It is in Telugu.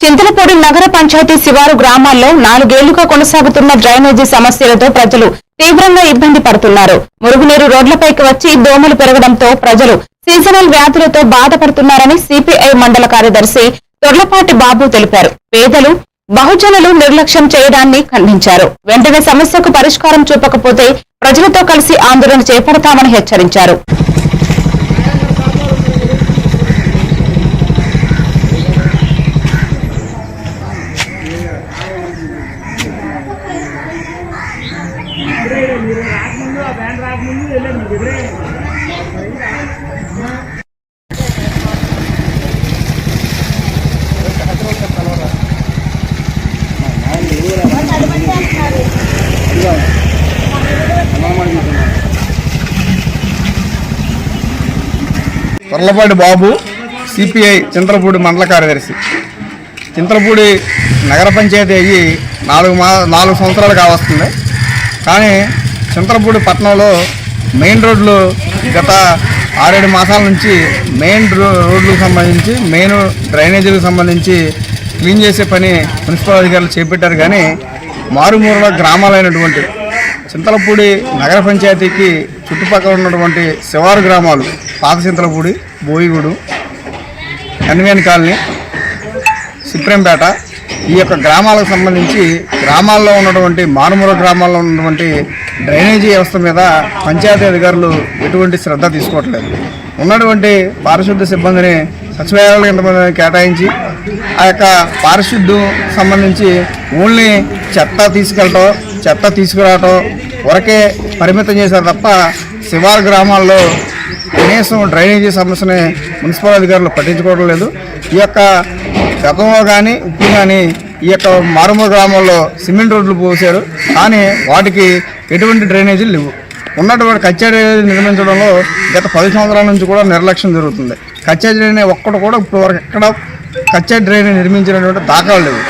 చింతలపూడి నగర పంచాయతీ శివారు గ్రామాల్లో నాలుగేళ్ళుగా కొనసాగుతున్న డ్రైనేజీ సమస్యలతో ప్రజలు తీవ్రంగా ఇబ్బంది పడుతున్నారు. మురుగునీరు రోడ్లపైకి వచ్చి దోమలు పెరగడంతో ప్రజలు సీజనల్ వ్యాధులతో బాధపడుతున్నారని సిపిఐ మండల కార్యదర్శి తొర్లపాటి బాబు తెలిపారు. పేదలు బహుజనులు నిర్లక్ష్యం చేయడాన్ని ఖండించారు. వెంటనే సమస్యకు పరిష్కారం చూపకపోతే ప్రజలతో కలిసి ఆందోళన చేపడతామని హెచ్చరించారు. కొర్లపాటి బాబు సిపిఐ చింతలపూడి మండల కార్యదర్శి. చింతలపూడి నగర పంచాయతీ అయ్యి నాలుగు మా నాలుగు సంవత్సరాలు కావస్తుంది కానీ చింతలపూడి పట్టణంలో మెయిన్ రోడ్లు గత ఆరేడు మాసాల నుంచి మెయిన్ రో రోడ్లకు సంబంధించి మెయిన్ డ్రైనేజీలకు సంబంధించి క్లీన్ చేసే పని మున్సిపల్ అధికారులు చేపట్టారు. కానీ మారుమూల గ్రామాలైనటువంటి చింతలపూడి నగర పంచాయతీకి చుట్టుపక్కల ఉన్నటువంటి శివారు గ్రామాలు పాత చింతలపూడి బోయిగూడు ఎన్వేన్ కాలనీ సిప్రంపేట ఈ యొక్క గ్రామాలకు సంబంధించి గ్రామాల్లో ఉన్నటువంటి మారుమూల గ్రామాల్లో ఉన్నటువంటి డ్రైనేజీ వ్యవస్థ మీద పంచాయతీ అధికారులు ఎటువంటి శ్రద్ధ తీసుకోవట్లేదు. ఉన్నటువంటి పారిశుద్ధ సిబ్బందిని సచివాలయాలకు ఎంతమంది కేటాయించి ఆ యొక్క పారిశుద్ధ్యం సంబంధించి ఓన్లీ చెత్త తీసుకెళ్ళటం చెత్త తీసుకురావటం వరకే పరిమితం చేశారు తప్ప శివారు గ్రామాల్లో కనీసం డ్రైనేజీ సమస్యని మున్సిపల్ అధికారులు పట్టించుకోవడం లేదు. ఈ యొక్క గతంలో కానీ ఇప్పుడు కానీ ఈ యొక్క మారుమూల గ్రామంలో సిమెంట్ రోడ్లు పోసారు కానీ వాటికి ఎటువంటి డ్రైనేజీలు లేవు. ఉన్నటువంటి కచ్చా డ్రైనేజీ నిర్మించడంలో గత పది సంవత్సరాల నుంచి కూడా నిర్లక్ష్యం జరుగుతుంది. కచ్చా డ్రైనేజ్ ఒక్కటి కూడా ఇప్పుడు వరకు ఎక్కడ కచ్చా డ్రైనేజ్ నిర్మించినటువంటి దాఖలు లేవు.